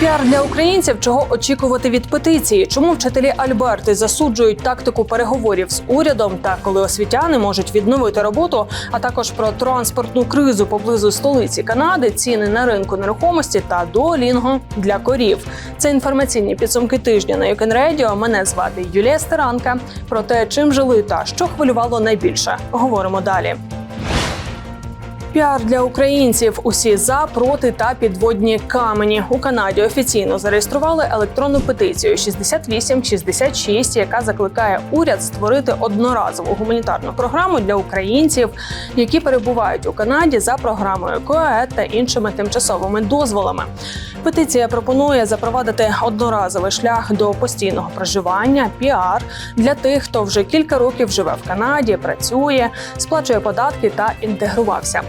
Піар для українців, чого очікувати від петиції, чому вчителі Альберти засуджують тактику переговорів з урядом, та коли освітяни можуть відновити роботу, а також про транспортну кризу поблизу столиці Канади, ціни на ринку нерухомості та дуолінго для корів. Це інформаційні підсумки тижня на Юкен Радіо. Мене звати Юлія Стеранка. Про те, чим жили та що хвилювало найбільше, говоримо далі. Піар для українців. Усі за, проти та підводні камені у Канаді офіційно зареєстрували електронну петицію 6866, яка закликає уряд створити одноразову гуманітарну програму для українців, які перебувають у Канаді за програмою КОЕ та іншими тимчасовими дозволами. Петиція пропонує запровадити одноразовий шлях до постійного проживання, піар для тих, хто вже кілька років живе в Канаді, працює, сплачує податки та інтегрувався.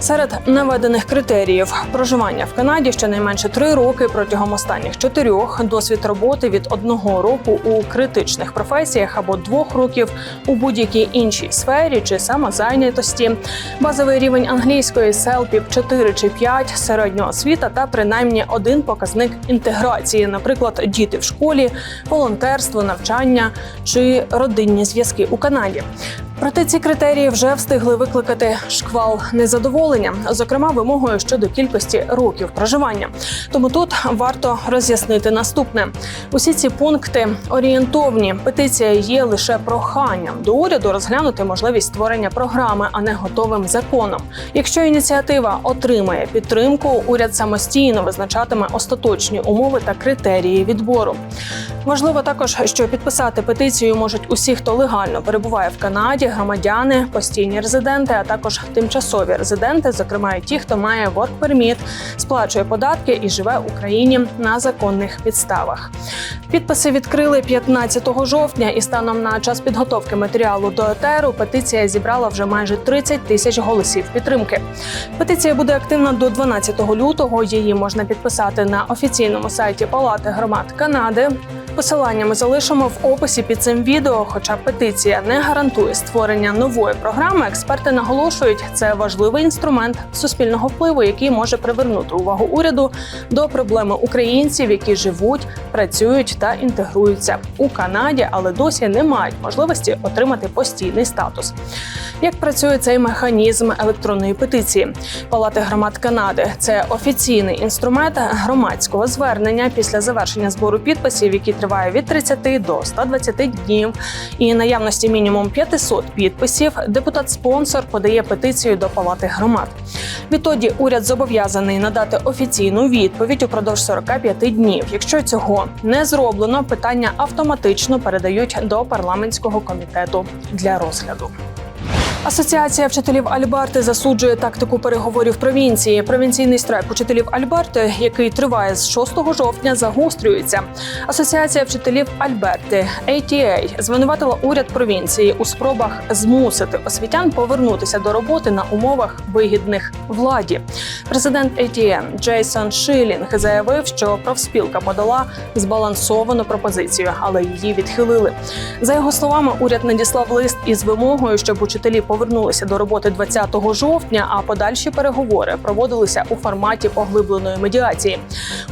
Серед наведених критеріїв проживання в Канаді щонайменше три роки протягом останніх чотирьох, досвід роботи від одного року у критичних професіях або двох років у будь-якій іншій сфері чи самозайнятості, базовий рівень англійської селпів 4 чи 5, середня освіта та принаймні один показник інтеграції, наприклад, діти в школі, волонтерство, навчання чи родинні зв'язки у Канаді. Проте ці критерії вже встигли викликати шквал незадоволення, зокрема вимогою щодо кількості років проживання. Тому тут варто роз'яснити наступне: усі ці пункти орієнтовні. Петиція є лише проханням до уряду розглянути можливість створення програми, а не готовим законом. Якщо ініціатива отримає підтримку, уряд самостійно визначатиме остаточні умови та критерії відбору. Важливо також, що підписати петицію можуть усі, хто легально перебуває в Канаді, громадяни, постійні резиденти, а також тимчасові резиденти, зокрема і ті, хто має work permit, сплачує податки і живе в Україні на законних підставах. Підписи відкрили 15 жовтня, і станом на час підготовки матеріалу до етеру петиція зібрала вже майже 30 тисяч голосів підтримки. Петиція буде активна до 12 лютого. Її можна підписати на офіційному сайті Палати громад Канади. Посилання ми залишимо в описі під цим відео. Хоча петиція не гарантує створення нової програми, експерти наголошують, це важливий інструмент суспільного впливу, який може привернути увагу уряду до проблеми українців, які живуть, працюють та інтегруються у Канаді, але досі не мають можливості отримати постійний статус. Як працює цей механізм електронної петиції? Палати громад Канади це офіційний інструмент громадського звернення після завершення збору підписів, який триває від 30 до 120 днів, і наявності мінімум 500 підписів. Депутат-спонсор подає петицію до палати громад. Відтоді уряд зобов'язаний надати офіційну відповідь упродовж 45 днів. Якщо цього не зроблено, питання автоматично передають до парламентського комітету для розгляду. Асоціація вчителів Альберти засуджує тактику переговорів провінції. Провінційний страйк учителів Альберти, який триває з 6 жовтня, загострюється. Асоціація вчителів Альберти ATA звинуватила уряд провінції у спробах змусити освітян повернутися до роботи на умовах вигідних владі. Президент ATN Джейсон Шилінг заявив, що профспілка подала збалансовану пропозицію, але її відхилили. За його словами, уряд надіслав лист із вимогою, щоб учителі повернулися до роботи 20 жовтня, а подальші переговори проводилися у форматі поглибленої медіації.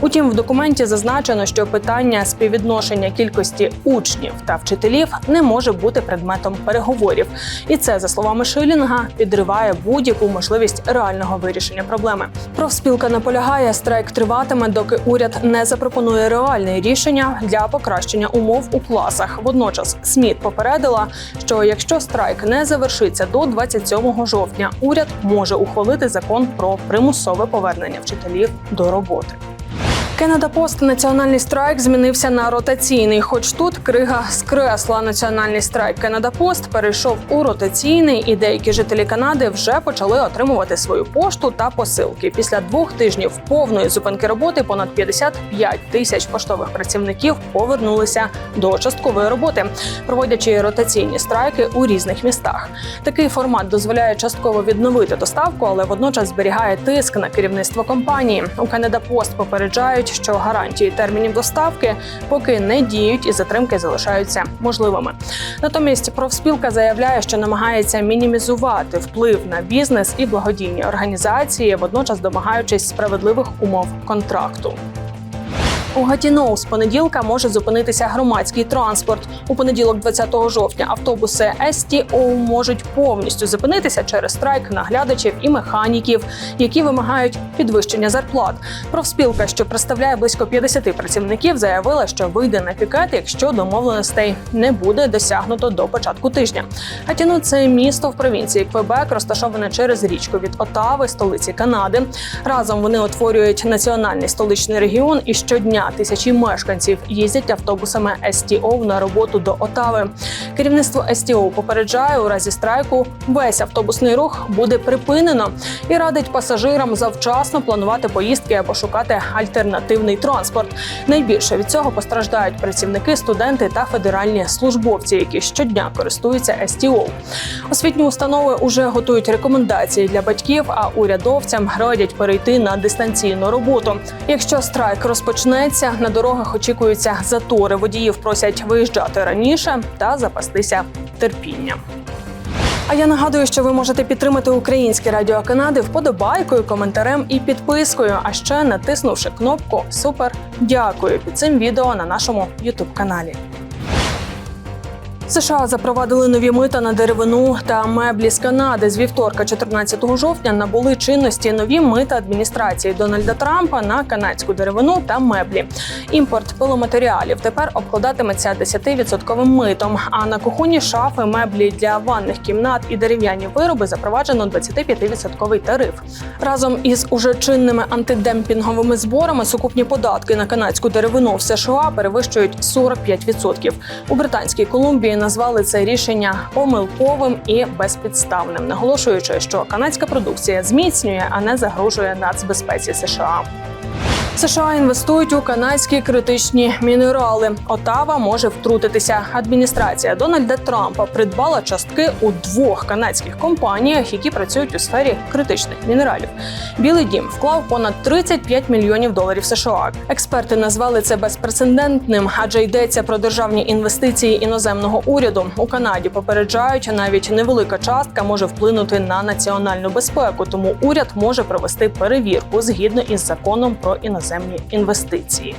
Утім, в документі зазначено, що питання співвідношення кількості учнів та вчителів не може бути предметом переговорів, і це за словами Шилінга підриває будь-яку можливість реального вирішення проблеми. Профспілка наполягає, страйк триватиме, доки уряд не запропонує реальне рішення для покращення умов у класах. Водночас СМІТ попередила, що якщо страйк не завершиться до 27 жовтня, уряд може ухвалити закон про примусове повернення вчителів до роботи. Кеннеда Пост національний страйк змінився на ротаційний. Хоч тут крига скресла національний страйк Кеннеда Пост перейшов у ротаційний, і деякі жителі Канади вже почали отримувати свою пошту та посилки. Після двох тижнів повної зупинки роботи понад 55 тисяч поштових працівників повернулися до часткової роботи, проводячи ротаційні страйки у різних містах. Такий формат дозволяє частково відновити доставку, але водночас зберігає тиск на керівництво компанії. У Кеннеда Пост попереджають, що гарантії термінів доставки поки не діють і затримки залишаються можливими. Натомість профспілка заявляє, що намагається мінімізувати вплив на бізнес і благодійні організації, водночас домагаючись справедливих умов контракту. У Гатіноу з понеділка може зупинитися громадський транспорт. У понеділок, 20 жовтня, автобуси СТО можуть повністю зупинитися через страйк наглядачів і механіків, які вимагають підвищення зарплат. Профспілка, що представляє близько 50 працівників, заявила, що вийде на пікет, якщо домовленостей не буде досягнуто до початку тижня. Гатіно – це місто в провінції Квебек, розташоване через річку від Отави, столиці Канади. Разом вони утворюють національний столичний регіон, і щодня тисячі мешканців їздять автобусами СТО на роботу до Отави. Керівництво СТО попереджає у разі страйку весь автобусний рух буде припинено і радить пасажирам завчасно планувати поїздки або шукати альтернативний транспорт. Найбільше від цього постраждають працівники, студенти та федеральні службовці, які щодня користуються СТО. Освітні установи уже готують рекомендації для батьків, а урядовцям радять перейти на дистанційну роботу. Якщо страйк розпочнеться, на дорогах очікуються затори. Водіїв просять виїжджати раніше та запастися терпінням. А я нагадую, що ви можете підтримати Українське Радіо Канади вподобайкою, коментарем і підпискою. А ще натиснувши кнопку Супер дякую під цим відео на нашому Ютуб каналі. США запровадили нові мита на деревину та меблі з Канади. З вівторка, 14 жовтня, набули чинності нові мита адміністрації Дональда Трампа на канадську деревину та меблі. Імпорт пиломатеріалів тепер обкладатиметься 10% митом. А на кухонні шафи, меблі для ванних кімнат і дерев'яні вироби запроваджено 25% тариф. Разом із уже чинними антидемпінговими зборами сукупні податки на канадську деревину в США перевищують 45%. У Британській Колумбії назвали це рішення помилковим і безпідставним, наголошуючи, що канадська продукція зміцнює, а не загрожує нацбезпеці США. США інвестують у канадські критичні мінерали. Отава може втрутитися. Адміністрація Дональда Трампа придбала частки у двох канадських компаніях, які працюють у сфері критичних мінералів. Білий дім вклав понад 35 мільйонів доларів США. Експерти назвали це безпрецедентним, адже йдеться про державні інвестиції іноземного уряду. У Канаді попереджають, навіть невелика частка може вплинути на національну безпеку, тому уряд може провести перевірку згідно із законом про іноземні інвестиції.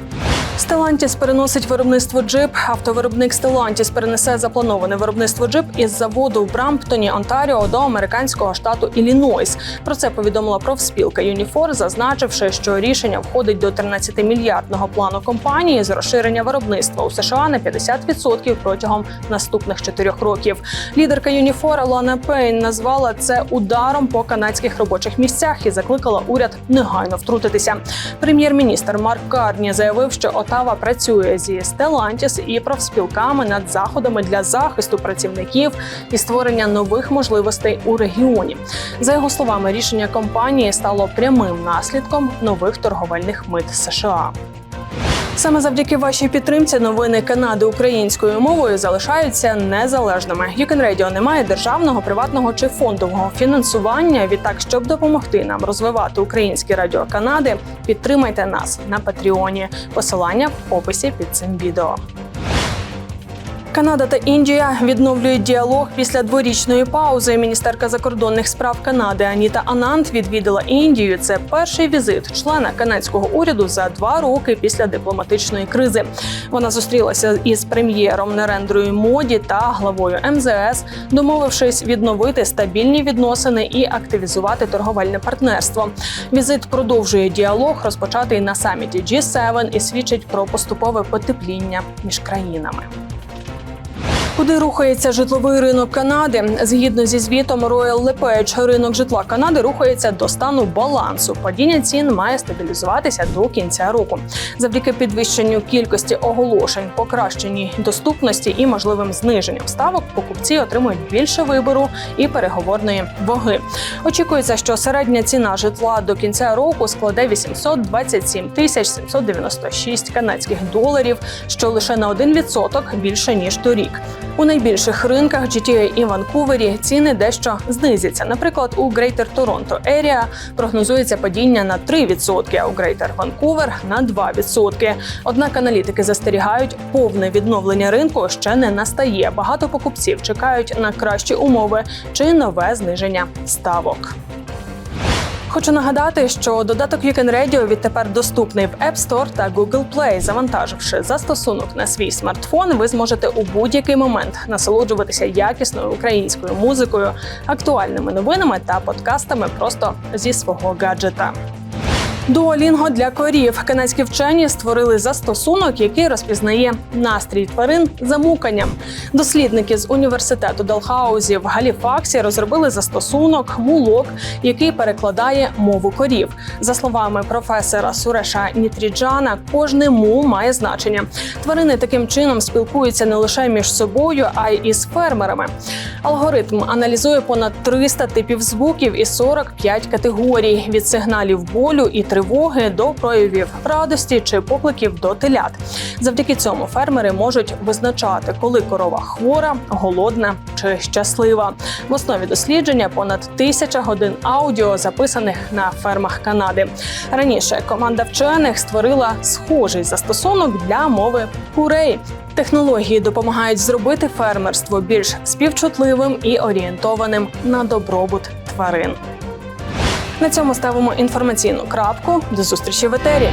Stellantis переносить виробництво джип. Автовиробник Stellantis перенесе заплановане виробництво джип із заводу в Брамптоні, Онтаріо до американського штату Іллінойс. Про це повідомила профспілка Юніфор, зазначивши, що рішення входить до 13-мільярдного плану компанії з розширення виробництва у США на 50% протягом наступних чотирьох років. Лідерка Юніфор Лана Пейн назвала це ударом по канадських робочих місцях і закликала уряд негайно втрутитися. Прем'єр-міністр Марк Карні заявив, що Отава працює зі Stellantis і профспілками над заходами для захисту працівників і створення нових можливостей у регіоні. За його словами, рішення компанії стало прямим наслідком нових торговельних мит США. Саме завдяки вашій підтримці новини Канади українською мовою залишаються незалежними. Юкен Radio не має державного, приватного чи фондового фінансування. Відтак, щоб допомогти нам розвивати українське радіо Канади, підтримайте нас на Патреоні. Посилання в описі під цим відео. Канада та Індія відновлюють діалог після дворічної паузи. Міністерка закордонних справ Канади Аніта Анант відвідала Індію. Це перший візит члена канадського уряду за два роки після дипломатичної кризи. Вона зустрілася із прем'єром Нарендрою Моді та главою МЗС, домовившись відновити стабільні відносини і активізувати торговельне партнерство. Візит продовжує діалог, розпочатий на саміті G7 і свідчить про поступове потепління між країнами. Куди рухається житловий ринок Канади? Згідно зі звітом Royal LePage, ринок житла Канади рухається до стану балансу. Падіння цін має стабілізуватися до кінця року. Завдяки підвищенню кількості оголошень, покращеній доступності і можливим зниженням ставок, покупці отримують більше вибору і переговорної ваги. Очікується, що середня ціна житла до кінця року складе 827 тисяч 796 канадських доларів, що лише на 1% більше ніж торік. У найбільших ринках GTA і Ванкувері ціни дещо знизяться. Наприклад, у Greater Toronto Area прогнозується падіння на 3%, а у Greater Vancouver – на 2%. Однак аналітики застерігають, повне відновлення ринку ще не настає. Багато покупців чекають на кращі умови чи нове зниження ставок. Хочу нагадати, що додаток Weekend Radio відтепер доступний в App Store та Google Play. Завантаживши застосунок на свій смартфон, ви зможете у будь-який момент насолоджуватися якісною українською музикою, актуальними новинами та подкастами просто зі свого гаджета. Дуолінго для корів. Канадські вчені створили застосунок, який розпізнає настрій тварин за муканням. Дослідники з університету Далхаузі в Галіфаксі розробили застосунок мулок, який перекладає мову корів. За словами професора Суреша Нітріджана, кожне му має значення. Тварини таким чином спілкуються не лише між собою, а й із фермерами. Алгоритм аналізує понад 300 типів звуків і 45 категорій від сигналів болю і тривоги до проявів радості чи покликів до телят. Завдяки цьому фермери можуть визначати, коли корова хвора, голодна чи щаслива. В основі дослідження понад тисяча годин аудіо, записаних на фермах Канади. Раніше команда вчених створила схожий застосунок для мови курей. Технології допомагають зробити фермерство більш співчутливим і орієнтованим на добробут тварин. На цьому ставимо інформаційну крапку. До зустрічі в етері.